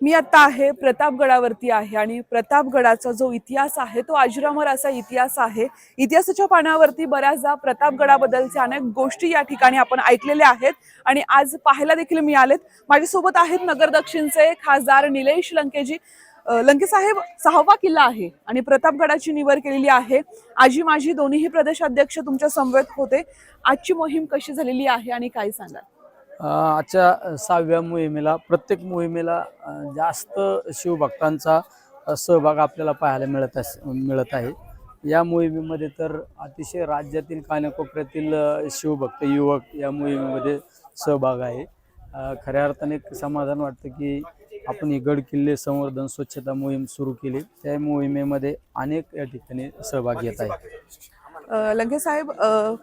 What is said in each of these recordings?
मी आता आहे प्रतापगडावरती आहे आणि प्रतापगडाचा जो इतिहास आहे तो अजरामर असा इतिहास आहे. इतिहासाच्या पानावरती बऱ्याचदा प्रतापगडाबद्दलच्या अनेक गोष्टी या ठिकाणी आपण ऐकलेल्या आहेत आणि आज पाहायला देखील मिळालेत. माझ्यासोबत आहेत नगर दक्षिणचे खासदार निलेश लंकेजी. लंके साहेब सहावा किल्ला आहे आणि प्रतापगडाची निवड केलेली आहे. आजी माझी दोन्हीही प्रदेशाध्यक्ष तुमच्या समवेत होते. आजची मोहीम कशी झालेली आहे आणि काय सांगाल? आजच्या सहाव्या मोहिमेला प्रत्येक मोहिमेला जास्त शिवभक्तांचा सहभाग आपल्याला पाहायला मिळत अस मिळत आहे. या मोहिमेमध्ये तर अतिशय राज्यातील कानाकोपऱ्यातील शिवभक्त युवक या मोहिमेमध्ये सहभाग आहे. खऱ्या अर्थाने एक समाधान वाटतं की आपण ही गड किल्ले संवर्धन स्वच्छता मोहीम सुरू केली. त्या मोहिमेमध्ये अनेक या ठिकाणी सहभाग घेत आहेत लंगे साहेब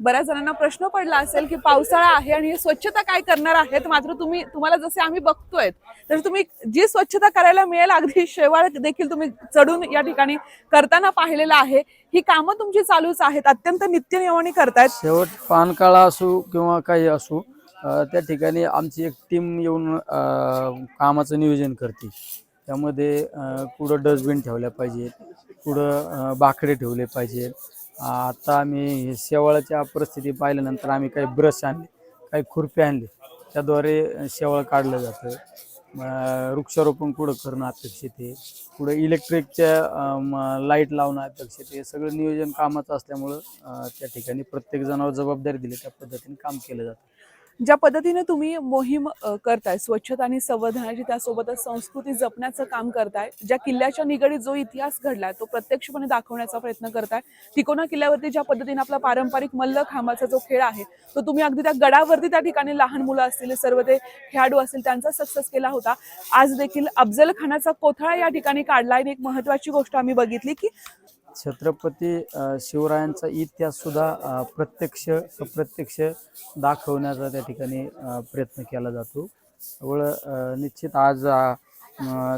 बऱ्याच जणांना प्रश्न पडला असेल की पावसाळा आहे आणि हे स्वच्छता काय करणार आहेत? मात्र तुम्ही तुम्हाला जसे आम्ही बघतोय तर तुम्ही जी स्वच्छता करायला मिळेल अगदी शेवाळ देखील तुम्ही चढून या ठिकाणी करताना पाहिलेलं आहे. ही कामं तुमची चालूच आहेत अत्यंत नित्यनियमाने करतायत. शेवट पानकाळा असू किंवा काही असू त्या ठिकाणी आमची एक टीम येऊन कामाचं नियोजन करते. त्यामध्ये कुठं डस्टबिन ठेवल्या पाहिजेत कुठं बाकडे ठेवले पाहिजेत आता आम्ही हे शेवाळाच्या परिस्थिती पाहिल्यानंतर आम्ही काही ब्रश आणले काही खुरपे आणले. त्याद्वारे शेवाळ काढलं जातं. वृक्षारोपण कुठं करणं अपेक्षित आहे? पुढे इलेक्ट्रिकच्या लाइट लावणं अपेक्षित आहे? सगळं नियोजन कामाचं असल्यामुळं त्या ठिकाणी प्रत्येक जणावर जबाबदारी दिली त्या पद्धतीने काम केलं जातं. ज्या पद्धतीने तुम्ही मोहीम करताय स्वच्छता आणि संवर्धनाची त्यासोबतच संस्कृती जपण्याचं काम करताय ज्या किल्ल्याच्या निगडीत जो इतिहास घडलाय तो प्रत्यक्षपणे दाखवण्याचा प्रयत्न करताय तिकोना किल्ल्यावरती ज्या पद्धतीने आपला पारंपरिक मल्ल खांबाचा जो खेळ आहे तो तुम्ही अगदी त्या गडावरती त्या ठिकाणी लहान मुलं असतील सर्व ते खेळाडू असतील त्यांचा सक्सेस केला होता. आज देखील अफजल खानाचा कोथळा या ठिकाणी काढलाय आणि एक महत्वाची गोष्ट आम्ही बघितली की छत्रपती शिवरायांचा इतिहास सुद्धा प्रत्यक्ष अप्रत्यक्ष दाखवण्याचा त्या ठिकाणी प्रयत्न केला जातो. व निश्चित आज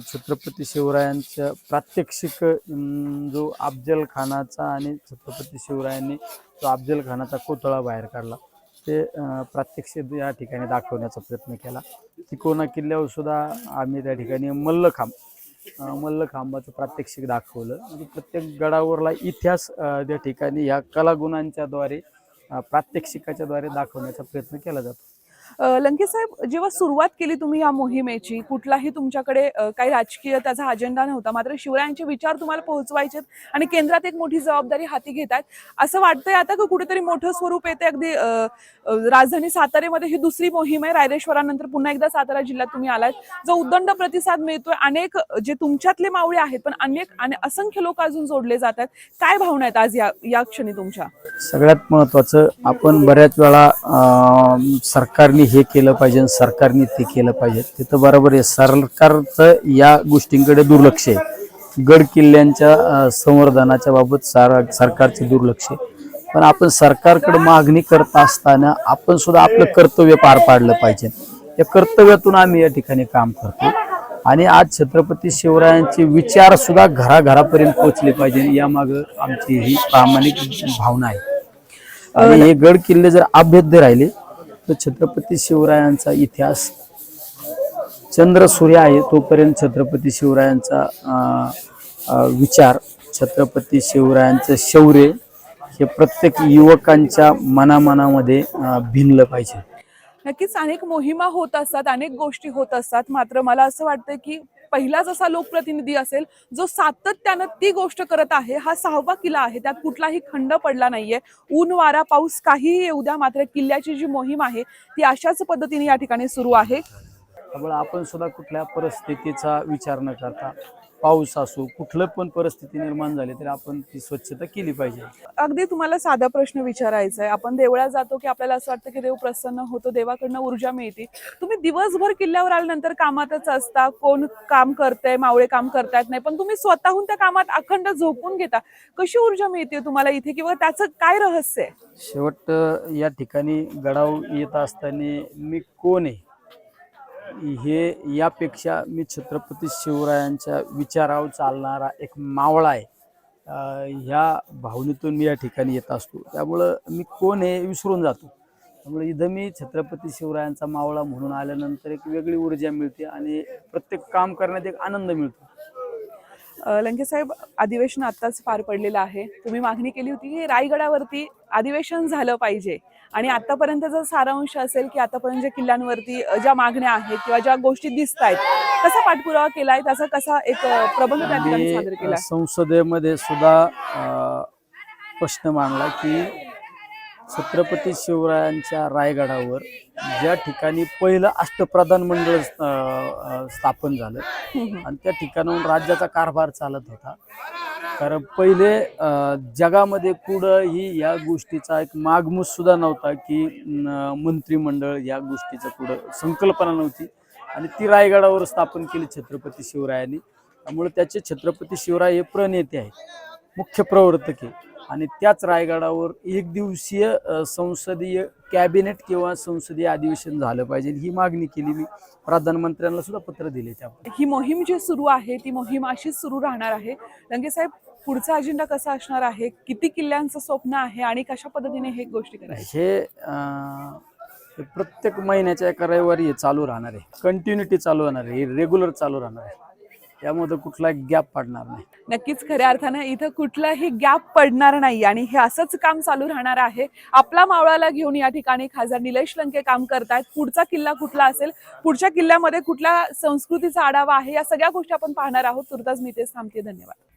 छत्रपती शिवरायांचं प्रात्यक्षिक जो अफजल खानाचा आणि छत्रपती शिवरायांनी जो अफजल खानाचा कोतळा बाहेर काढला ते प्रात्यक्ष प्रात्यक्षिक या ठिकाणी दाखवण्याचा प्रयत्न केला. तिकोना किल्ल्यावर सुद्धा आम्ही त्या ठिकाणी मल्लखांब मल्लखांबाचं प्रात्यक्षिक दाखवलं. म्हणजे प्रत्येक गडावरला इतिहास त्या ठिकाणी ह्या कलागुणांच्याद्वारे प्रात्यक्षिकाच्याद्वारे दाखवण्याचा प्रयत्न केला जातो. लंके साहेब जेव्हा सुरुवात केली तुम्ही या मोहिमेची कुठलाही तुमच्याकडे काही राजकीय त्याचा अजेंडा नव्हता मात्र शिवरायांचे विचार तुम्हाला पोहोचवायचे आणि केंद्रात एक मोठी जबाबदारी हाती घेतात असं वाटतंय आता का कुठेतरी मोठं स्वरूप येते अगदी राजधानी सातारेमध्ये ही दुसरी मोहीम आहे रायरेश्वरानंतर पुन्हा एकदा सातारा जिल्ह्यात तुम्ही आलात जो उद्दंड प्रतिसाद मिळतोय अनेक जे तुमच्यातले मावळे आहेत पण अनेक आणि असंख्य लोक अजून जोडले जात आहेत काय भावना आहेत आज या या क्षणी तुमच्या? सगळ्यात महत्वाचं आपण बऱ्याच वेळा सरकारने सरकारने हे केलं पाहिजे सरकारने ते केलं पाहिजे. तिथं बरोबर आहे सरकारचं या गोष्टींकडे दुर्लक्ष आहे. गड किल्ल्यांच्या संवर्धनाच्या बाबत सार सरकारचे दुर्लक्ष आहे. पण आपण सरकारकडे मागणी करत असताना आपण सुद्धा आपलं कर्तव्य पार पाडलं पाहिजे. या कर्तव्यातून आम्ही या ठिकाणी काम करतो. आणि आज छत्रपती शिवरायांचे विचार सुद्धा घराघरापर्यंत पोहोचले पाहिजे यामागं आमची ही प्रामाणिक भावना आहे. आणि हे गड किल्ले जर अभेद्य राहिले तर छत्रपती शिवरायांचा इतिहास चंद्र सूर्य आहे तोपर्यंत छत्रपती शिवरायांचा विचार छत्रपती शिवरायांचं शौर्य हे प्रत्येक युवकांच्या मनामनामध्ये भिनलं पाहिजे. नक्कीच अनेक मोहिमा होत असतात अनेक गोष्टी होत असतात. मात्र मला असं वाटतं की पहिलाच असा लोकप्रतिनिधी असेल जो सातत्यानं ती गोष्ट करत आहे हा सहावा किल्ला आहे त्यात कुठलाही खंड पडला नाहीये. ऊन वारा पाऊस काहीही येऊ द्या मात्र किल्ल्याची जी मोहीम आहे ती अशाच पद्धतीने या ठिकाणी सुरू आहे. त्यामुळे आपण सुद्धा कुठल्या परिस्थितीचा विचार न करता पाऊस असो कुठलं पण परिस्थिती निर्माण झाली तरी आपण ती स्वच्छता केली पाहिजे. अगदी तुम्हाला साधा प्रश्न विचारायचा आहे आपण देवळात जातो की आपल्याला असं वाटतं की देव प्रसन्न होतो देवाकडनं ऊर्जा मिळते. तुम्ही दिवसभर किल्ल्यावर आल्यानंतर कामातच असता. कोण काम करतंय मावळे काम करतायत नाही पण तुम्ही स्वतःहून त्या कामात अखंड झोपून घेता. कशी ऊर्जा मिळते तुम्हाला इथे किंवा त्याचं काय रहस्य आहे शेवट या ठिकाणी गडाव येत असताना मी कोण आहे? हे यापेक्षा मी छत्रपती शिवरायांच्या विचारावर चालणारा एक मावळा आहे. ह्या भावनेतून मी या ठिकाणी येत असतो. त्यामुळं मी कोण आहे विसरून जातो. त्यामुळे इथं मी छत्रपती शिवरायांचा मावळा म्हणून आल्यानंतर एक वेगळी ऊर्जा मिळते आणि प्रत्येक काम करण्यात एक आनंद मिळतो. अ, लंके साहेब अधिवेशन आताच पार पडलेलं आहे. तुम्ही मागणी केली होती की रायगडावरती अधिवेशन झालं पाहिजे. आणि आतापर्यंतचा सारांश असेल की आतापर्यंत ज्या किल्ल्यांवरती ज्या मागण्या आहेत किंवा ज्या गोष्टी दिसत आहेत कसा पाठपुरावा केलाय? त्याचा कसा एक प्रबंध त्या ठिकाणी सादर केलाय? संसदेमध्ये सुद्धा प्रश्न मांडला की छत्रपती शिवरायांच्या रायगडावर ज्या ठिकाणी पहिलं अष्टप्रधान मंडळ स्थापन झालं आणि त्या ठिकाणाहून राज्याचा कारभार चालत होता. कारण पहिले जगामध्ये जगामध्ये कुठंही या गोष्टीचा एक मागमूस सुद्धा नव्हता की मंत्रिमंडळ या गोष्टीचं कुठं संकल्पना नव्हती. आणि ती रायगडावर स्थापन केली छत्रपती शिवरायांनी. त्यामुळे त्याचे छत्रपती शिवराय हे प्रणेते आहेत. मुख्य प्रवर्तक आहे आणि त्याच रायगडावर एक दिवसीय संसदीय कॅबिनेट किंवा संसदीय अधिवेशन झालं पाहिजे. ही मागणी केली मी. प्रधानमंत्र्यांना सुद्धा पत्र दिले त्या ही मोहीम जी सुरू आहे ती मोहीम अशीच सुरू राहणार आहे. लंके साहेब पुढचा अजेंडा कसा असणार आहे? किती किल्ल्यांचं स्वप्न आहे आणि कशा पद्धतीने हे गोष्टी करायच्या हे प्रत्येक महिन्याच्या एका रविवारी चालू राहणार आहे. कंटिन्युटी चालू राहणार आहे. रेग्युलर चालू राहणार आहे. यामध्ये कुठला गॅप पडणार नाही. नक्कीच खऱ्या अर्थानं इथं कुठलाही गॅप पडणार नाही आणि हे असंच काम चालू राहणार आहे. आपला मावळाला घेऊन या ठिकाणी खासदार निलेश लंके काम करतायत. पुढचा किल्ला कुठला असेल? पुढच्या किल्ल्यामध्ये कुठल्या संस्कृतीचा आढावा आहे? या सगळ्या गोष्टी आपण पाहणार आहोत. तुर्तास मी तेच थांबते. धन्यवाद.